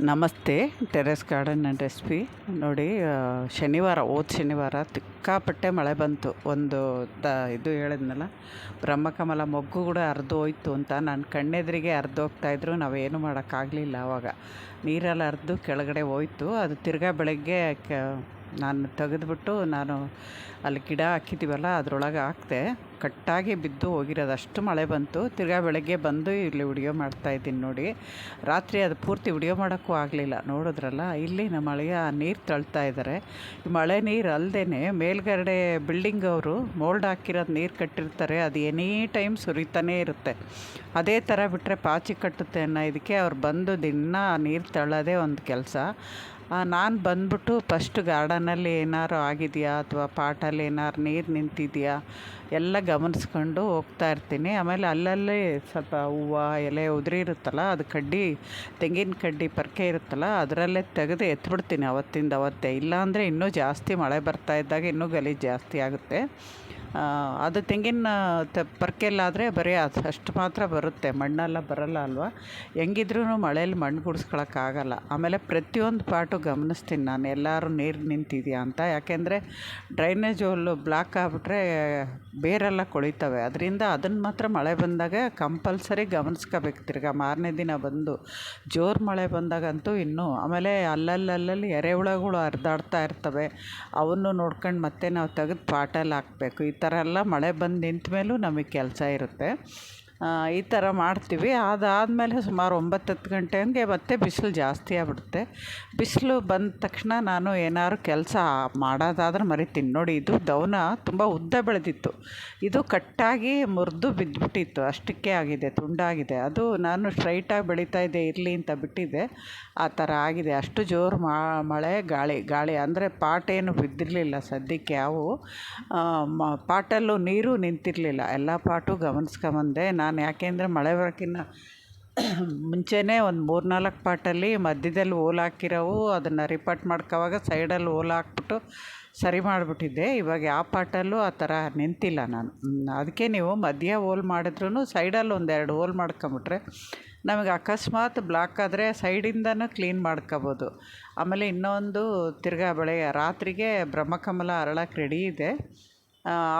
ನಮಸ್ತೆ, terrace garden and recipe. ನೋಡಿ ಶನಿವಾರ, ಹೋದ ಶನಿವಾರ ತಿಕ್ಕಾಪಟ್ಟೆ ಮಳೆ ಬಂತು. ಒಂದು ತ ಇದು ಹೇಳಿದ್ನಲ್ಲ, ಬ್ರಹ್ಮಕಮಲ ಮೊಗ್ಗು ಕೂಡ ಹರಿದು ಹೋಯ್ತು ಅಂತ. ನನ್ನ ಕಣ್ಣೆದ್ರಿಗೆ ಹರಿದು ಹೋಗ್ತಾಯಿದ್ರು ನಾವೇನು ಮಾಡೋಕ್ಕಾಗಲಿಲ್ಲ ಆವಾಗ ನೀರಲ್ಲಿ ಹರಿದು ಕೆಳಗಡೆ ಹೋಯ್ತು. ಅದು ತಿರ್ಗಾ ಬೆಳಗ್ಗೆ ಕ ನಾನು ತೆಗೆದುಬಿಟ್ಟು ನಾನು ಅಲ್ಲಿ ಗಿಡ ಹಾಕಿದ್ದೀವಲ್ಲ, ಅದರೊಳಗೆ ಹಾಕಿದೆ. ಕಟ್ಟಾಗಿ ಬಿದ್ದು ಹೋಗಿರೋದು. ಅಷ್ಟು ಮಳೆ ಬಂತು. ತಿರ್ಗಾ ಬೆಳಗ್ಗೆ ಬಂದು ಇಲ್ಲಿ ವಿಡಿಯೋ ಮಾಡ್ತಾಯಿದ್ದೀನಿ ನೋಡಿ. ರಾತ್ರಿ ಅದು ಪೂರ್ತಿ ವಿಡಿಯೋ ಮಾಡೋಕ್ಕೂ ಆಗಲಿಲ್ಲ. ನೋಡಿದ್ರಲ್ಲ, ಇಲ್ಲಿ ನಮ್ಮ ಮಳೆಯ ನೀರು ತಳ್ತಾ ಇದ್ದಾರೆ ಮಳೆ ನೀರು ಅಲ್ಲದೇ ಮೇಲ್ಗಡೆ ಬಿಲ್ಡಿಂಗ್ ಅವರು ಮೋಲ್ಡ್ ಹಾಕಿರೋದು ನೀರು ಕಟ್ಟಿರ್ತಾರೆ. ಅದು ಎನಿ ಟೈಮ್ ಸುರಿತಾನೇ ಇರುತ್ತೆ. ಅದೇ ಥರ ಬಿಟ್ಟರೆ ಪಾಚಿ ಕಟ್ಟುತ್ತೆ ಅನ್ನೋ ಇದಕ್ಕೆ ಅವ್ರು ಬಂದು ದಿನ ನೀರು ತಳ್ಳೋದೇ ಒಂದು ಕೆಲಸ. ನಾನು ಬಂದ್ಬಿಟ್ಟು ಫಸ್ಟ್ ಗಾರ್ಡನಲ್ಲಿ ಏನಾದ್ರು ಆಗಿದೆಯಾ ಅಥವಾ ಪಾಟಲ್ಲಿ ಏನಾದ್ರು ನೀರು ನಿಂತಿದೆಯಾ? ಎಲ್ಲ ಗಮನಿಸ್ಕೊಂಡು ಹೋಗ್ತಾ ಇರ್ತೀನಿ. ಆಮೇಲೆ ಅಲ್ಲಲ್ಲಿ ಸ್ವಲ್ಪ ಹೂವು, ಎಲೆ ಉದುರಿ ಇರುತ್ತಲ್ಲ, ಅದು ಕಡ್ಡಿ, ತೆಂಗಿನ ಕಡ್ಡಿ ಪರ್ಕೆ ಇರುತ್ತಲ್ಲ, ಅದರಲ್ಲೇ ತೆಗೆದು ಎತ್ಬಿಡ್ತೀನಿ ಅವತ್ತಿಂದ ಅವತ್ತೇ. ಇಲ್ಲಾಂದರೆ ಇನ್ನೂ ಜಾಸ್ತಿ ಮಳೆ ಬರ್ತಾ ಇದ್ದಾಗ ಇನ್ನೂ ಗಲೀಜು ಜಾಸ್ತಿ ಆಗುತ್ತೆ. ಅದು ತೆಂಗಿನ ತ, ಪರ್ಕೆಲ್ಲಾದರೆ ಬರೀ ಅದು ಅಷ್ಟು ಮಾತ್ರ ಬರುತ್ತೆ. ಮಣ್ಣೆಲ್ಲ ಬರಲ್ಲ ಅಲ್ವಾ? ಹೆಂಗಿದ್ರೂ ಮಳೇಲಿ ಮಣ್ಣು ಗುಡಿಸ್ಕೊಳಕ್ಕಾಗಲ್ಲ. ಆಮೇಲೆ ಪ್ರತಿಯೊಂದು ಪಾಟು ಗಮನಿಸ್ತೀನಿ ನಾನು. ಎಲ್ಲರೂ ನೀರು ನಿಂತಿದೆಯಾ ಅಂತ. ಯಾಕೆಂದರೆ, ಡ್ರೈನೇಜ್ ಹೋಲು ಬ್ಲಾಕ್ ಆಗಿಬಿಟ್ರೆ ಬೇರೆಲ್ಲ ಕೊಳಿತವೆ. ಅದರಿಂದ ಅದನ್ನು ಮಾತ್ರ ಮಳೆ ಬಂದಾಗ ಕಂಪಲ್ಸರಿ ಗಮನಿಸ್ಕೋಬೇಕು ತಿರ್ಗ. ಮಾರನೇ ದಿನ ಬಂದು ಜೋರು ಮಳೆ ಬಂದಾಗಂತೂ ಇನ್ನೂ ಆಮೇಲೆ ಅಲ್ಲಲ್ಲಲ್ಲಿ ಎರೆಹುಳಗಳು ಹರಿದಾಡ್ತಾ ಇರ್ತವೆ. ಅವನ್ನು ನೋಡ್ಕೊಂಡು ಮತ್ತೆ ನಾವು ತೆಗೆದು ಪಾಟಲ್ಲಿ ಹಾಕಬೇಕು. ಈ ಥರ ಎಲ್ಲ ಮಳೆ ಬಂದು ನಿಂತ ಮೇಲೂ ನಮಗೆ ಕೆಲಸ ಇರುತ್ತೆ. ಈ ಥರ ಮಾಡ್ತೀವಿ. ಅದಾದಮೇಲೆ ಸುಮಾರು ಒಂಬತ್ತು ಹತ್ತು ಗಂಟೆ ಹಂಗೆ ಮತ್ತೆ ಬಿಸಿಲು ಜಾಸ್ತಿ ಆಗ್ಬಿಡುತ್ತೆ. ಬಿಸಿಲು ಬಂದ ತಕ್ಷಣ ನಾನು ಏನಾದ್ರು ಕೆಲಸ ಮಾಡೋದಾದ್ರೆ ಮರಿತೀನಿ. ನೋಡಿ, ಇದು ದವನ ತುಂಬ ಉದ್ದ ಬೆಳೆದಿತ್ತು. ಇದು ಕಟ್ಟಾಗಿ ಮುರಿದು ಬಿದ್ದುಬಿಟ್ಟಿತ್ತು ಅಷ್ಟಕ್ಕೆ ಆಗಿದೆ, ತುಂಡಾಗಿದೆ. ಅದು ನಾನು ಸ್ಟ್ರೈಟಾಗಿ ಬೆಳೀತಾ ಇದ್ದೆ, ಇರಲಿ ಅಂತ ಬಿಟ್ಟಿದ್ದೆ. ಆ ಥರ ಆಗಿದೆ. ಅಷ್ಟು ಜೋರು ಮಳೆ, ಗಾಳಿ ಗಾಳಿ ಅಂದರೆ ಪಾಟ್ ಏನು ಬಿದ್ದಿರಲಿಲ್ಲ ಸದ್ಯಕ್ಕೆ ಯಾವು ಪಾಟಲ್ಲೂ ನೀರು ನಿಂತಿರಲಿಲ್ಲ. ಎಲ್ಲ ಪಾಟು ಗಮನಿಸ್ಕೊಂಬಂದೆ ನಾನು ಯಾಕೆಂದರೆ ಮಳೆ ಬರೋಕ್ಕಿನ್ನ ಮುಂಚೆನೇ ಒಂದು ಮೂರು ನಾಲ್ಕು ಪಾಟಲ್ಲಿ ಮಧ್ಯದಲ್ಲಿ ಓಲ್ ಹಾಕಿರೋವು, ಅದನ್ನು ರಿಪೋರ್ಟ್ ಮಾಡ್ಕೋವಾಗ ಸೈಡಲ್ಲಿ ಓಲ್ ಹಾಕ್ಬಿಟ್ಟು ಸರಿ ಮಾಡಿಬಿಟ್ಟಿದ್ದೆ. ಇವಾಗ ಯಾವ ಪಾಟಲ್ಲೂ ಆ ಥರ ನಿಂತಿಲ್ಲ ನಾನು. ಅದಕ್ಕೆ ನೀವು ಮಧ್ಯ ಓಲ್ ಮಾಡಿದ್ರೂ ಸೈಡಲ್ಲಿ ಒಂದೆರಡು ಓಲ್ ಮಾಡ್ಕೊಂಬಿಟ್ರೆ ನಮಗೆ ಅಕಸ್ಮಾತ್ ಬ್ಲಾಕ್ ಆದರೆ ಸೈಡಿಂದನೂ ಕ್ಲೀನ್ ಮಾಡ್ಕೋಬೋದು. ಆಮೇಲೆ ಇನ್ನೊಂದು ತಿರ್ಗಾ ಬೆಳಗ್ಗೆ ರಾತ್ರಿಗೆ ಬ್ರಹ್ಮಕಮಲ ಅರಳಕ್ಕೆ ರೆಡಿ ಇದೆ.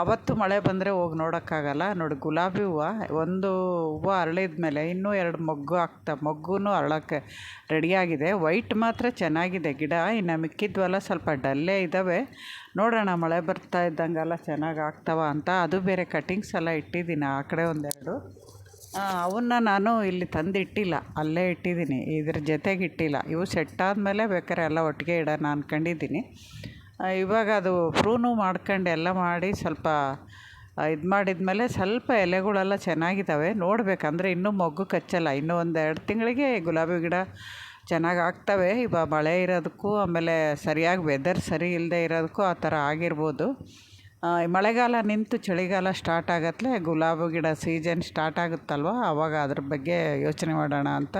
ಅವತ್ತು ಮಳೆ ಬಂದರೆ ಹೋಗಿ ನೋಡೋಕ್ಕಾಗಲ್ಲ. ನೋಡಿ, ಗುಲಾಬಿ ಹೂವು, ಒಂದು ಹೂವು ಅರಳಿದ ಮೇಲೆ ಇನ್ನೂ ಎರಡು ಮೊಗ್ಗು ಆಗ್ತಾ ಮೊಗ್ಗು ಅರಳೋಕ್ಕೆ ರೆಡಿಯಾಗಿದೆ ವೈಟ್ ಮಾತ್ರ ಚೆನ್ನಾಗಿದೆ. ಗಿಡ ಇನ್ನು ಮಿಕ್ಕಿದ್ವಲ್ಲ, ಸ್ವಲ್ಪ ಡಲ್ಲೇ ಇದ್ದಾವೆ ನೋಡೋಣ, ಮಳೆ ಬರ್ತಾ ಇದ್ದಂಗೆಲ್ಲ ಚೆನ್ನಾಗಿ ಆಗ್ತಾವ ಅಂತ. ಅದು ಬೇರೆ ಕಟಿಂಗ್ಸ್ ಎಲ್ಲ ಇಟ್ಟಿದ್ದೀನಿ, ಆ ಕಡೆ ಒಂದೆರಡು. ಅವನ್ನ ನಾನು ಇಲ್ಲಿ ತಂದಿಟ್ಟಿಲ್ಲ, ಅಲ್ಲೇ ಇಟ್ಟಿದ್ದೀನಿ. ಇದ್ರ ಜೊತೆಗೆ ಇಟ್ಟಿಲ್ಲ ಇವು ಸೆಟ್ ಆದಮೇಲೆ ಬೇಕಾದ್ರೆ ಎಲ್ಲ ಒಟ್ಟಿಗೆ ಇಡೋಣ ಅಂದ್ಕೊಂಡಿದ್ದೀನಿ ಇವಾಗ ಅದು ಪ್ರೂನು ಮಾಡ್ಕೊಂಡು, ಎಲ್ಲ ಮಾಡಿ ಸ್ವಲ್ಪ ಇದು ಮಾಡಿದ್ಮೇಲೆ ಸ್ವಲ್ಪ ಎಲೆಗಳೆಲ್ಲ ಚೆನ್ನಾಗಿದ್ದಾವೆ ನೋಡಬೇಕಂದ್ರೆ ಇನ್ನೂ ಮೊಗ್ಗು ಕಚ್ಚಲ್ಲ. ಇನ್ನೂ ಒಂದು ಎರಡು ತಿಂಗಳಿಗೆ ಗುಲಾಬಿ ಗಿಡ ಚೆನ್ನಾಗಿ ಆಗ್ತವೆ. ಇವಾಗ ಮಳೆ ಇರೋದಕ್ಕೂ, ಆಮೇಲೆ ಸರಿಯಾಗಿ ವೆದರ್ ಸರಿ ಇಲ್ಲದೆ ಇರೋದಕ್ಕೂ ಆ ಥರ ಆಗಿರ್ಬೋದು. ಮಳೆಗಾಲ ನಿಂತು ಚಳಿಗಾಲ ಸ್ಟಾರ್ಟ್ ಆಗತ್ಲೆ ಗುಲಾಬಿ ಗಿಡ ಸೀಸನ್ ಸ್ಟಾರ್ಟ್ ಆಗುತ್ತಲ್ವ? ಆವಾಗ ಅದ್ರ ಬಗ್ಗೆ ಯೋಚನೆ ಮಾಡೋಣ ಅಂತ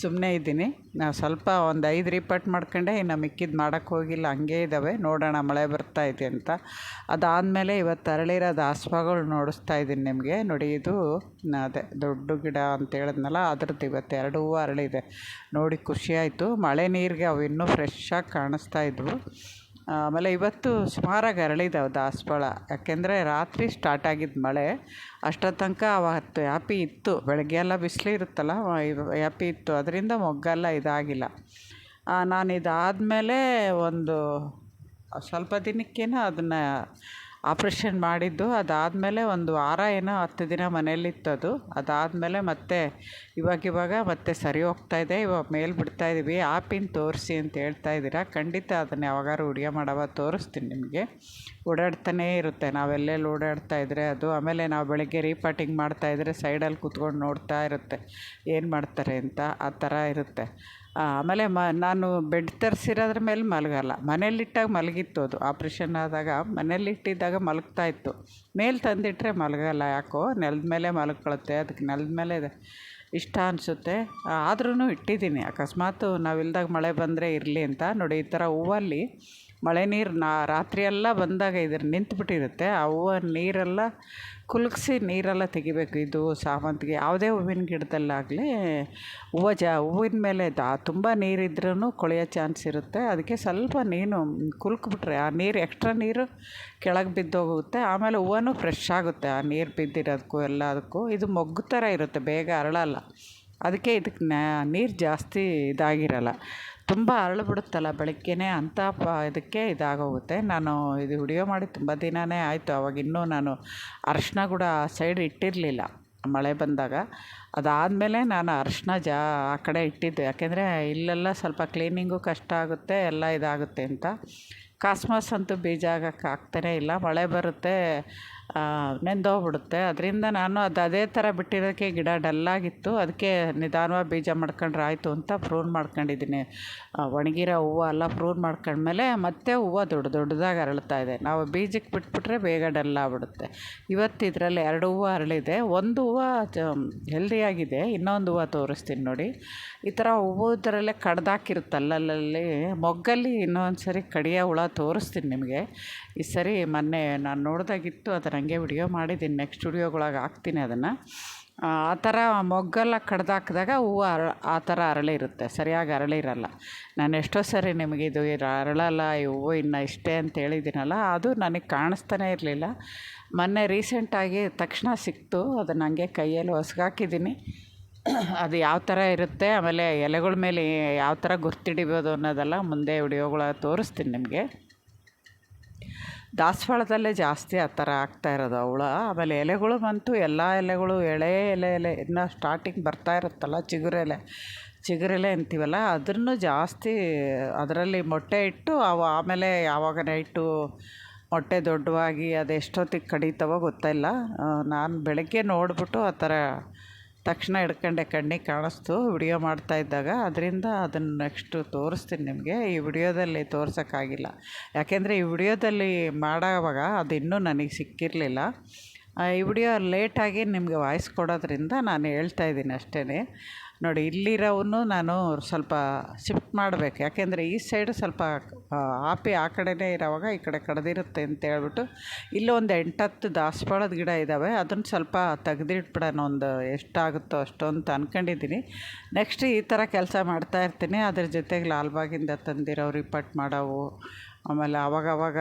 ಸುಮ್ಮನೆ ಇದ್ದೀನಿ. ನಾವು ಸ್ವಲ್ಪ ಒಂದು ಐದು ರಿಪಟ್ ಮಾಡ್ಕೊಂಡೆ, ಇನ್ನು ಮಿಕ್ಕಿದ್ದು ಮಾಡೋಕ್ಕೆ ಹೋಗಿಲ್ಲ, ಹಂಗೆ ಇದ್ದಾವೆ ನೋಡೋಣ, ಮಳೆ ಬರ್ತಾ ಇದೆ ಅಂತ. ಅದಾದಮೇಲೆ ಇವತ್ತು ಅರಳಿರೋ ದಾಸ್ವಾಗಳು ನೋಡಿಸ್ತಾ ಇದ್ದೀನಿ ನಿಮಗೆ. ನೋಡಿ, ಇದು ಅದೇ, ದೊಡ್ಡ ಗಿಡ ಅಂತ ಹೇಳಿದ್ನಲ್ಲ, ಅದ್ರದ್ದು ಇವತ್ತು ಎರಡು ಹೂವು ಅರಳಿದೆ. ನೋಡಿ, ಖುಷಿ ಆಯಿತು. ಮಳೆ ನೀರಿಗೆ ಅವು ಇನ್ನೂ ಫ್ರೆಶ್ಶಾಗಿ ಕಾಣಿಸ್ತಾ ಇದ್ವು. ಆಮೇಲೆ ಇವತ್ತು ಸುಮಾರಾಗಿ ಅರಳಿದಾವೆ ದಾಸವಾಳ. ಯಾಕೆಂದರೆ ರಾತ್ರಿ ಸ್ಟಾರ್ಟ್ ಆಗಿದ್ದು ಮಳೆ ಅಷ್ಟರ ತನಕ ಅವತ್ತು ಹ್ಯಾಪಿ ಇತ್ತು. ಬೆಳಗ್ಗೆ ಎಲ್ಲ ಬಿಸಿಲು ಇರುತ್ತಲ್ಲ ಯಾಪಿ ಇತ್ತು. ಅದರಿಂದ ಮೊಗ್ಗೆಲ್ಲ ಇದಾಗಿಲ್ಲ. ನಾನು ಇದಾದಮೇಲೆ ಒಂದು ಸ್ವಲ್ಪ ದಿನಕ್ಕೇನೋ ಅದನ್ನು ಆಪ್ರೇಷನ್ ಮಾಡಿದ್ದು. ಅದಾದಮೇಲೆ ಒಂದು ವಾರ ಏನೋ ಹತ್ತು ದಿನ ಮನೇಲಿತ್ತು ಅದು ಅದಾದಮೇಲೆ ಮತ್ತೆ ಇವಾಗಿವಾಗ ಮತ್ತೆ ಸರಿ ಹೋಗ್ತಾ ಇದೆ. ಇವಾಗ ಮೇಲೆ ಬಿಡ್ತಾ ಇದ್ದೀವಿ ಪಿನ್ ತೋರಿಸಿ ಅಂತ ಹೇಳ್ತಾ ಇದ್ದೀರಾ? ಖಂಡಿತ ಅದನ್ನು ಯಾವಾಗಾರು ವಿಡಿಯೋ ಮಾಡವ ತೋರಿಸ್ತೀನಿ ನಿಮಗೆ. ಓಡಾಡ್ತಾನೇ ಇರುತ್ತೆ. ನಾವೆಲ್ಲೆಲ್ಲಿ ಓಡಾಡ್ತಾ ಇದ್ದರೆ ಅದು. ಆಮೇಲೆ ನಾವು ಬೆಳಗ್ಗೆ ರೀಪಾಟಿಂಗ್ ಮಾಡ್ತಾ ಇದ್ದರೆ ಸೈಡಲ್ಲಿ ಕೂತ್ಕೊಂಡು ನೋಡ್ತಾ ಇರುತ್ತೆ. ಏನು ಮಾಡ್ತಾರೆ ಅಂತ ಆ ಥರ ಇರುತ್ತೆ. ಆ, ಆಮೇಲೆ ಮ, ನಾನು ಬೆಡ್ ತರಿಸಿರೋದ್ರ ಮೇಲೆ ಮಲಗಲ್ಲ. ಮನೇಲಿಟ್ಟಾಗ ಮಲಗಿತ್ತು ಅದು. ಆಪ್ರೇಷನ್ ಆದಾಗ ಮನೇಲಿಟ್ಟಿದ್ದಾಗ ಮಲಗ್ತಾ ಇತ್ತು. ಮೇಲೆ ತಂದಿಟ್ಟರೆ ಮಲಗಲ್ಲ ಯಾಕೋ? ನೆಲದ ಮೇಲೆ ಮಲ್ಕೊಳುತ್ತೆ ಅದಕ್ಕೆ ನೆಲದ ಮೇಲೆ ಇಷ್ಟ ಅನಿಸುತ್ತೆ. ಆದ್ರೂ ಇಟ್ಟಿದ್ದೀನಿ. ಅಕಸ್ಮಾತ್ ನಾವಿಲ್ದಾಗ ಮಳೆ ಬಂದರೆ ಇರಲಿ ಅಂತ. ನೋಡಿ, ಈ ಥರ ಹೂವಲ್ಲಿ ಮಳೆ ನೀರು ನಾ ರಾತ್ರಿಯೆಲ್ಲ ಬಂದಾಗ ಇದ್ರ ನಿಂತುಬಿಟ್ಟಿರುತ್ತೆ. ಹೂವು ನೀರೆಲ್ಲ ಕುಲುಕ್ಸಿ ನೀರೆಲ್ಲ ತೆಗಿಬೇಕು. ಇದು ಸಾವಂತಿಗೆ. ಯಾವುದೇ ಹೂವಿನ ಗಿಡದಲ್ಲಾಗಲಿ ಹೂವು ಜಾ, ಹೂವಿನ ಮೇಲೆ ದಾ, ತುಂಬ ನೀರಿದ್ರೂ ಕೊಳೆಯೋ ಚಾನ್ಸ್ ಇರುತ್ತೆ. ಅದಕ್ಕೆ ಸ್ವಲ್ಪ ನೀನು ಕುಲುಕ್ಬಿಟ್ರೆ, ಆ ನೀರು ಎಕ್ಸ್ಟ್ರಾ ನೀರು ಕೆಳಗೆ ಬಿದ್ದೋಗುತ್ತೆ. ಆಮೇಲೆ ಹೂವನೂ ಫ್ರೆಶ್ ಆಗುತ್ತೆ. ಆ ನೀರು ಬಿದ್ದಿರೋದಕ್ಕೂ ಎಲ್ಲದಕ್ಕೂ. ಇದು ಮೊಗ್ಗು ಥರ ಇರುತ್ತೆ. ಬೇಗ ಅರಳಲ್ಲ. ಅದಕ್ಕೆ ಇದಕ್ಕೆ ನೀರು ಜಾಸ್ತಿ ಇದಾಗಿರಲ್ಲ. ತುಂಬ ಅರಳು ಬಿಡುತ್ತಲ್ಲ ಬೆಳಗ್ಗೆಯೇ ಅಂಥ ಪ ಇದಕ್ಕೆ ಇದಾಗೋಗುತ್ತೆ. ನಾನು ಇದು ವಿಡಿಯೋ ಮಾಡಿ ತುಂಬ ದಿನವೇ ಆಯಿತು. ಅವಾಗ ಇನ್ನೂ ನಾನು ಅರಶಿನ ಕೂಡ ಸೈಡ್ ಇಟ್ಟಿರಲಿಲ್ಲ ಮಳೆ ಬಂದಾಗ. ಅದಾದಮೇಲೆ ನಾನು ಅರಶಿನ ಜಾ ಆ ಕಡೆ ಇಟ್ಟಿದ್ದೆ. ಯಾಕೆಂದರೆ ಇಲ್ಲೆಲ್ಲ ಸ್ವಲ್ಪ ಕ್ಲೀನಿಂಗು ಕಷ್ಟ ಆಗುತ್ತೆ, ಎಲ್ಲ ಇದಾಗುತ್ತೆ ಅಂತ. ಕಾಸ್ಮಾಸ್ ಅಂತೂ ಬೀಜ ಹಾಕಕ್ಕೆ ಇಲ್ಲ. ಮಳೆ ಬರುತ್ತೆ ನೆಂದೋಗ್ಬಿಡುತ್ತೆ ಅದರಿಂದ ನಾನು ಅದು ಅದೇ ಥರ ಬಿಟ್ಟಿರೋಕ್ಕೆ ಗಿಡ ಡಲ್ಲಾಗಿತ್ತು. ಅದಕ್ಕೆ ನಿಧಾನವಾಗಿ ಬೀಜ ಮಾಡ್ಕೊಂಡ್ರೆ ಆಯಿತು ಅಂತ ಪ್ರೂನ್ ಮಾಡ್ಕೊಂಡಿದ್ದೀನಿ. ಒಣಗಿರೋ ಹೂವು ಎಲ್ಲ ಪ್ರೂನ್ ಮಾಡ್ಕೊಂಡ್ಮೇಲೆ ಮತ್ತೆ ಹೂವು ದೊಡ್ಡ ದೊಡ್ಡದಾಗಿ ಅರಳ್ತಾ ಇದೆ. ನಾವು ಬೀಜಕ್ಕೆ ಬಿಟ್ಬಿಟ್ರೆ ಬೇಗ ಡಲ್ಲಾಗ್ಬಿಡುತ್ತೆ. ಇವತ್ತು ಇದರಲ್ಲಿ ಎರಡು ಹೂವು ಅರಳಿದೆ. ಒಂದು ಹೂವು ಹೆಲ್ದಿಯಾಗಿದೆ ಇನ್ನೊಂದು ಹೂವು ತೋರಿಸ್ತೀನಿ ನೋಡಿ. ಈ ಥರ ಹೂವುದ್ರಲ್ಲೇ ಕಡ್ದಾಕಿರುತ್ತೆ ಅಲ್ಲಲ್ಲಿ ಮೊಗ್ಗಲ್ಲಿ ಇನ್ನೊಂದು ಸರಿ ಕಡಿಯ ಹುಳ ತೋರಿಸ್ತೀನಿ ನಿಮಗೆ. ಈ ಸರಿ ಮೊನ್ನೆ ನಾನು ನೋಡಿದಾಗಿತ್ತು ಅದನ್ನು ಹಂಗೆ ವಿಡಿಯೋ ಮಾಡಿದ್ದೀನಿ. ನೆಕ್ಸ್ಟ್ ವಿಡಿಯೋಗೊಳಗೆ ಹಾಕ್ತೀನಿ ಅದನ್ನು. ಆ ಥರ ಮೊಗ್ಗೆಲ್ಲ ಕಡ್ದಾಕಿದಾಗ ಹೂವು ಅರ, ಆ ಥರ ಅರಳಿರುತ್ತೆ ಸರಿಯಾಗಿ ಅರಳಿರಲ್ಲ ನಾನು ಎಷ್ಟೋ ಸರಿ ನಿಮಗೆ ಇದು ಅರಳಲ್ಲ, ಈ ಹೂವು ಇನ್ನು ಇಷ್ಟೇ ಅಂತ ಹೇಳಿದ್ದೀನಲ್ಲ, ಅದು ನನಗೆ ಕಾಣಿಸ್ತಾನೆ ಇರಲಿಲ್ಲ. ಮೊನ್ನೆ ರೀಸೆಂಟಾಗಿ ತಕ್ಷಣ ಸಿಕ್ತು. ಅದನ್ನು ಹಂಗೆ ಕೈಯಲ್ಲಿ ಹೊಸಗಾಕಿದ್ದೀನಿ. ಅದು ಯಾವ ಥರ ಇರುತ್ತೆ, ಆಮೇಲೆ ಎಲೆಗಳ ಮೇಲೆ ಯಾವ ಥರ ಗುರ್ತಿಡಿಬೋದು ಅನ್ನೋದೆಲ್ಲ ಮುಂದೆ ವಿಡಿಯೋಗಳ ತೋರಿಸ್ತೀನಿ ನಿಮಗೆ. ದಾಸವಾಳದಲ್ಲೇ ಜಾಸ್ತಿ ಆ ಥರ ಆಗ್ತಾ ಇರೋದು ಅವಳ. ಆಮೇಲೆ ಎಲೆಗಳು ಬಂತು, ಎಲ್ಲ ಎಲೆಗಳು, ಎಳೆ, ಎಲೆ ಎಲೆ, ಇನ್ನೂ ಸ್ಟಾರ್ಟಿಂಗ್ ಬರ್ತಾ ಇರುತ್ತಲ್ಲ ಚಿಗುರೆಲೆ ಚಿಗುರೆಲೆ ಅಂತೀವಲ್ಲ ಅದನ್ನು ಜಾಸ್ತಿ ಅದರಲ್ಲಿ ಮೊಟ್ಟೆ ಇಟ್ಟು, ಅವು ಆಮೇಲೆ ಯಾವಾಗ ನೈಟು ಮೊಟ್ಟೆ ದೊಡ್ಡವಾಗಿ ಅದು ಎಷ್ಟೊತ್ತಿಗೆ ಕಡಿತಾವೋ ಗೊತ್ತಿಲ್ಲ. ನಾನು ಬೆಳಗ್ಗೆ ನೋಡಿಬಿಟ್ಟು ಆ ಥರ ತಕ್ಷಣ ಹಿಡ್ಕೊಂಡೆ ಕಣ್ಣಿಗೆ ಕಾಣಿಸ್ತು, ವಿಡಿಯೋ ಮಾಡ್ತಾ ಇದ್ದಾಗ. ಅದರಿಂದ ಅದನ್ನು ನೆಕ್ಸ್ಟು ತೋರಿಸ್ತೀನಿ ನಿಮಗೆ. ಈ ವಿಡಿಯೋದಲ್ಲಿ ತೋರ್ಸೋಕ್ಕಾಗಿಲ್ಲ. ಯಾಕೆಂದರೆ ಈ ವಿಡಿಯೋದಲ್ಲಿ ಮಾಡೋವಾಗ ಅದು ಇನ್ನೂ ನನಗೆ ಸಿಕ್ಕಿರಲಿಲ್ಲ. ಈ ವಿಡಿಯೋ ಲೇಟಾಗಿ ನಿಮಗೆ ವಾಯ್ಸ್ ಕೊಡೋದ್ರಿಂದ ನಾನು ಹೇಳ್ತಾ ಇದ್ದೀನಿ ಅಷ್ಟೇ ನೋಡಿ ಇಲ್ಲಿರೋವನ್ನು ನಾನು ಸ್ವಲ್ಪ ಶಿಫ್ಟ್ ಮಾಡಬೇಕು. ಯಾಕೆಂದರೆ ಈ ಸೈಡು ಸ್ವಲ್ಪ ಆಪಿ ಆ ಕಡೆನೇ ಇರೋವಾಗ ಈ ಕಡೆ ಕಡ್ದಿರುತ್ತೆ ಅಂತ ಹೇಳ್ಬಿಟ್ಟು ಇಲ್ಲೊಂದು ಎಂಟತ್ತು ದಾಸವಾಳದ ಗಿಡ ಇದ್ದಾವೆ ಅದನ್ನು ಸ್ವಲ್ಪ ತೆಗೆದಿಟ್ಬಿಡೋಣ ಒಂದು ಎಷ್ಟಾಗುತ್ತೋ ಅಷ್ಟು ಅಂತ ಅಂದ್ಕೊಂಡಿದ್ದೀನಿ ನೆಕ್ಸ್ಟ್ ಈ ಥರ ಕೆಲಸ ಮಾಡ್ತಾ ಇರ್ತೀನಿ. ಅದ್ರ ಜೊತೆಗೆ ಲಾಲ್ಬಾಗಿಂದ ತಂದಿರೋ ರಿಪಟ್ ಮಾಡೋವು ಆಮೇಲೆ ಆವಾಗವಾಗ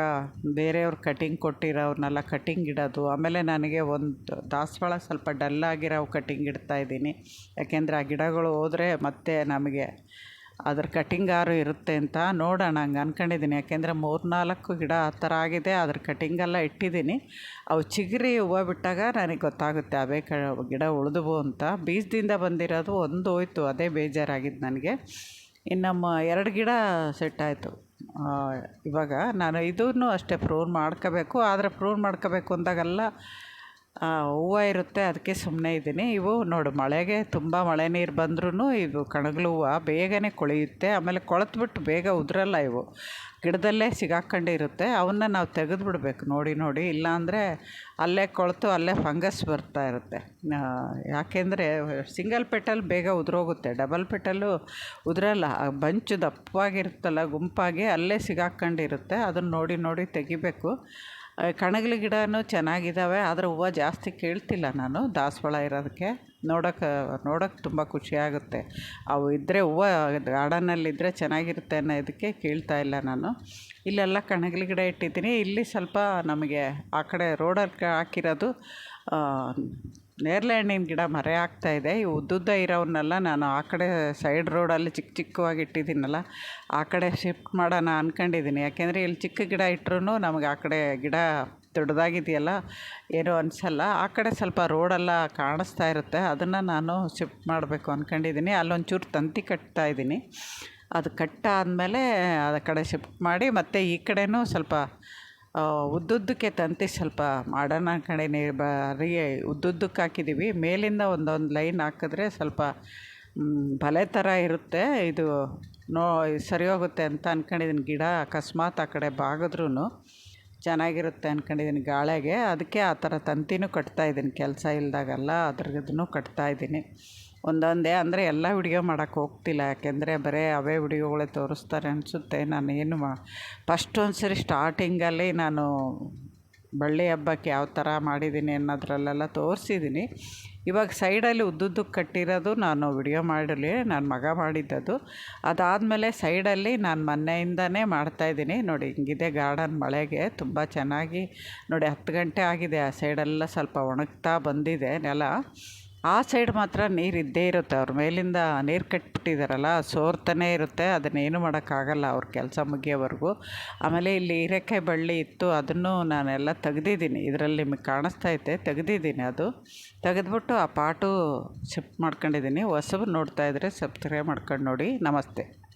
ಬೇರೆಯವ್ರು ಕಟಿಂಗ್ ಕೊಟ್ಟಿರೋವ್ರನ್ನೆಲ್ಲ ಕಟಿಂಗ್ ಇಡೋದು. ಆಮೇಲೆ ನನಗೆ ಒಂದು ದಾಸವಾಳ ಸ್ವಲ್ಪ ಡಲ್ಲಾಗಿರೋ ಕಟಿಂಗ್ ಇಡ್ತಾಯಿದ್ದೀನಿ ಯಾಕೆಂದರೆ ಆ ಗಿಡಗಳು ಹೋದರೆ ಮತ್ತೆ ನಮಗೆ ಅದ್ರ ಕಟಿಂಗಾರು ಇರುತ್ತೆ ಅಂತ ನೋಡೋಣ, ಹಂಗೆ ಅಂದ್ಕೊಂಡಿದ್ದೀನಿ ಯಾಕೆಂದರೆ ಮೂರು ನಾಲ್ಕು ಗಿಡ ಆ ಥರ ಆಗಿದೆ, ಅದ್ರ ಕಟಿಂಗೆಲ್ಲ ಇಟ್ಟಿದ್ದೀನಿ. ಅವು ಚಿಗುರಿ ಹೂವು ಬಿಟ್ಟಾಗ ನನಗೆ ಗೊತ್ತಾಗುತ್ತೆ ಅವೇ ಕ, ಗಿಡ ಉಳಿದುವು ಅಂತ. ಬೀಜದಿಂದ ಬಂದಿರೋದು ಒಂದು ಹೋಯ್ತು, ಅದೇ ಬೇಜಾರಾಗಿದ್ದು ನನಗೆ. ಇನ್ನು ಎರಡು ಗಿಡ ಸೆಟ್ ಆಯಿತು. ಇವಾಗ ನಾನು ಇದನ್ನು ಅಷ್ಟೇ ಪ್ರೂನ್ ಮಾಡ್ಕೋಬೇಕು. ಆದರೆ ಪ್ರೂನ್ ಮಾಡ್ಕೋಬೇಕು ಅಂದಾಗೆಲ್ಲ. ಹೂವು ಇರುತ್ತೆ, ಅದಕ್ಕೆ ಸುಮ್ಮನೆ ಇದ್ದೀನಿ. ಇವು ನೋಡು, ಮಳೆಗೆ ತುಂಬ ಮಳೆ ನೀರು ಬಂದ್ರೂ ಇದು ಕಣಗಳು ಹೂವು ಬೇಗನೆ ಕೊಳೆಯುತ್ತೆ. ಆಮೇಲೆ ಕೊಳೆತ್ಬಿಟ್ಟು ಬೇಗ ಉದುರಲ್ಲ ಇವು. ಗಿಡದಲ್ಲೇ ಸಿಗಾಕೊಂಡಿರುತ್ತೆ. ಅವನ್ನ ನಾವು ತೆಗೆದು ಬಿಡಬೇಕು ನೋಡಿ ನೋಡಿ. ಇಲ್ಲಾಂದರೆ ಅಲ್ಲೇ ಕೊಳೆತು, ಅಲ್ಲೇ ಫಂಗಸ್ ಬರ್ತಾ ಇರುತ್ತೆ. ಯಾಕೆಂದರೆ ಸಿಂಗಲ್ ಪೆಟಲ್ ಬೇಗ ಉದುರೋಗುತ್ತೆ. ಡಬಲ್ ಪೆಟಲ್ಲು ಉದುರಲ್ಲ. ಬಂಚು ದಪ್ಪವಾಗಿರುತ್ತಲ್ಲ, ಗುಂಪಾಗಿ ಅಲ್ಲೇ ಸಿಗಾಕೊಂಡಿರುತ್ತೆ. ಅದನ್ನು ನೋಡಿ ನೋಡಿ ತೆಗಿಬೇಕು. ಕಣಗಿಲೆ ಗಿಡವೂ ಚೆನ್ನಾಗಿದ್ದಾವೆ ಆದರೆ ಹೂವು ಜಾಸ್ತಿ ಕೇಳ್ತಿಲ್ಲ ನಾನು, ದಾಸವಾಳ ಇರೋದಕ್ಕೆ. ನೋಡೋಕೆ ನೋಡೋಕೆ ತುಂಬ ಖುಷಿಯಾಗುತ್ತೆ. ಅವು ಇದ್ದರೆ ಹೂವು ಗಾರ್ಡನ್ನಲ್ಲಿದ್ದರೆ ಚೆನ್ನಾಗಿರುತ್ತೆ ಅನ್ನೋದಕ್ಕೆ ಕೇಳ್ತಾ ಇಲ್ಲ ನಾನು. ಇಲ್ಲೆಲ್ಲ ಕಣಗಿಲೆ ಗಿಡ ಇಟ್ಟಿದ್ದೀನಿ. ಇಲ್ಲಿ ಸ್ವಲ್ಪ ನಮಗೆ ಆ ಕಡೆ ರೋಡಲ್ಲಿ ಹಾಕಿರೋದು ನೇರಳೆ ಹಣ್ಣಿನ ಗಿಡ ಮರೆ ಇದೆ. ಈ ಉದ್ದುದ್ದ ಇರೋವನ್ನೆಲ್ಲ ನಾನು ಆ ಕಡೆ ಸೈಡ್ ರೋಡಲ್ಲಿ ಚಿಕ್ಕ ಚಿಕ್ಕವಾಗಿ ಇಟ್ಟಿದ್ದೀನಲ್ಲ, ಆ ಕಡೆ ಶಿಫ್ಟ್ ಮಾಡೋಣ ಅಂದ್ಕೊಂಡಿದ್ದೀನಿ ಯಾಕೆಂದರೆ ಇಲ್ಲಿ ಚಿಕ್ಕ ಗಿಡ ಇಟ್ರೂ ನಮಗೆ ಆ ಕಡೆ ಗಿಡ ದೊಡ್ಡದಾಗಿದೆಯಲ್ಲ ಏನೂ ಅನಿಸಲ್ಲ. ಆ ಕಡೆ ಸ್ವಲ್ಪ ರೋಡೆಲ್ಲ ಕಾಣಿಸ್ತಾ ಇರುತ್ತೆ. ಅದನ್ನು ನಾನು ಶಿಫ್ಟ್ ಮಾಡಬೇಕು ಅಂದ್ಕೊಂಡಿದ್ದೀನಿ ಅಲ್ಲೊಂಚೂರು ತಂತಿ ಕಟ್ತಾ ಇದ್ದೀನಿ. ಅದು ಕಟ್ಟಾದಮೇಲೆ ಆ ಕಡೆ ಶಿಫ್ಟ್ ಮಾಡಿ ಮತ್ತು ಈ ಕಡೆಯೂ ಸ್ವಲ್ಪ ಉದ್ದುದ್ದಕ್ಕೆ ತಂತಿ ಸ್ವಲ್ಪ ಮಾಡೋಣ ಕಣೆ ಬರೀ ಉದ್ದುದ್ದಕ್ಕೆ ಹಾಕಿದ್ದೀವಿ. ಮೇಲಿಂದ ಒಂದೊಂದು ಲೈನ್ ಹಾಕಿದ್ರೆ ಸ್ವಲ್ಪ ಬಲೆ ಥರ ಇರುತ್ತೆ. ಇದು ನೋ ಸರಿ ಹೋಗುತ್ತೆ ಅಂತ ಅಂದ್ಕೊಂಡಿದ್ದೀನಿ ಗಿಡ ಅಕಸ್ಮಾತ್ ಆ ಕಡೆ ಬಾಗಿದ್ರೂ ಚೆನ್ನಾಗಿರುತ್ತೆ ಅಂದ್ಕೊಂಡಿದ್ದೀನಿ ಗಾಳೆಗೆ. ಅದಕ್ಕೆ ಆ ಥರ ತಂತಿನೂ ಕಟ್ತಾಯಿದ್ದೀನಿ ಕೆಲಸ ಇಲ್ಲದಾಗಲ್ಲ ಅದ್ರದ್ದು ಕಟ್ತಾಯಿದ್ದೀನಿ ಒಂದೊಂದೇ ಅಂದರೆ ಎಲ್ಲ ವಿಡಿಯೋ ಮಾಡೋಕ್ಕೆ ಹೋಗ್ತಿಲ್ಲ. ಯಾಕೆಂದರೆ ಬರೀ ಅವೇ ವಿಡಿಯೋಗಳೇ ತೋರಿಸ್ತಾರೆ ಅನಿಸುತ್ತೆ. ನಾನು ಏನು ಮಾ ಫಸ್ಟ್ ಒಂದು ಸರಿ ಸ್ಟಾರ್ಟಿಂಗಲ್ಲಿ ನಾನು ಬಳ್ಳಿ ಹಬ್ಬಕ್ಕೆ ಯಾವ ಥರ ಮಾಡಿದ್ದೀನಿ ಅನ್ನೋದ್ರಲ್ಲೆಲ್ಲ ತೋರಿಸಿದ್ದೀನಿ ಇವಾಗ ಸೈಡಲ್ಲಿ ಉದ್ದುದ್ದು ಕಟ್ಟಿರೋದು ನಾನು ವಿಡಿಯೋ ಮಾಡಲಿ ನನ್ನ ಮಗ ಮಾಡಿದ್ದದು. ಅದಾದಮೇಲೆ ಸೈಡಲ್ಲಿ ನಾನು ಮೊನ್ನೆಯಿಂದನೇ ಮಾಡ್ತಾಯಿದ್ದೀನಿ ನೋಡಿ, ಹಿಂಗಿದೆ ಗಾರ್ಡನ್ ಮಳೆಗೆ ತುಂಬ ಚೆನ್ನಾಗಿ, ನೋಡಿ ಹತ್ತು ಗಂಟೆ ಆಗಿದೆ. ಆ ಸೈಡೆಲ್ಲ ಸ್ವಲ್ಪ ಒಣಗ್ತಾ ಬಂದಿದೆ ನೆಲ. ಆ ಸೈಡ್ ಮಾತ್ರ ನೀರು ಇದ್ದೇ ಇರುತ್ತೆ. ಅವ್ರ ಮೇಲಿಂದ ನೀರು ಕಟ್ಬಿಟ್ಟಿದ್ದಾರಲ್ಲ ಸೋರ್ತಾನೇ ಇರುತ್ತೆ. ಅದನ್ನೇನು ಮಾಡೋಕ್ಕಾಗಲ್ಲ ಅವ್ರ ಕೆಲಸ ಮುಗಿಯೋವರೆಗೂ. ಆಮೇಲೆ ಇಲ್ಲಿ ಹೀರೆಕಾಯಿ ಬಳ್ಳಿ ಇತ್ತು, ಅದನ್ನು ನಾನೆಲ್ಲ ತೆಗ್ದಿದ್ದೀನಿ. ಇದರಲ್ಲಿ ನಿಮಗೆ ಕಾಣಿಸ್ತಾ ಐತೆ, ತೆಗ್ದಿದ್ದೀನಿ ಅದು. ತೆಗೆದ್ಬಿಟ್ಟು ಆ ಪಾಟು ಶಿಫ್ಟ್ ಮಾಡ್ಕೊಂಡಿದ್ದೀನಿ. ಹೊಸಬು ನೋಡ್ತಾಯಿದ್ರೆ ಸಬ್ಸ್ಕ್ರೈಬ್ ಮಾಡ್ಕೊಂಡು ನೋಡಿ. ನಮಸ್ತೆ.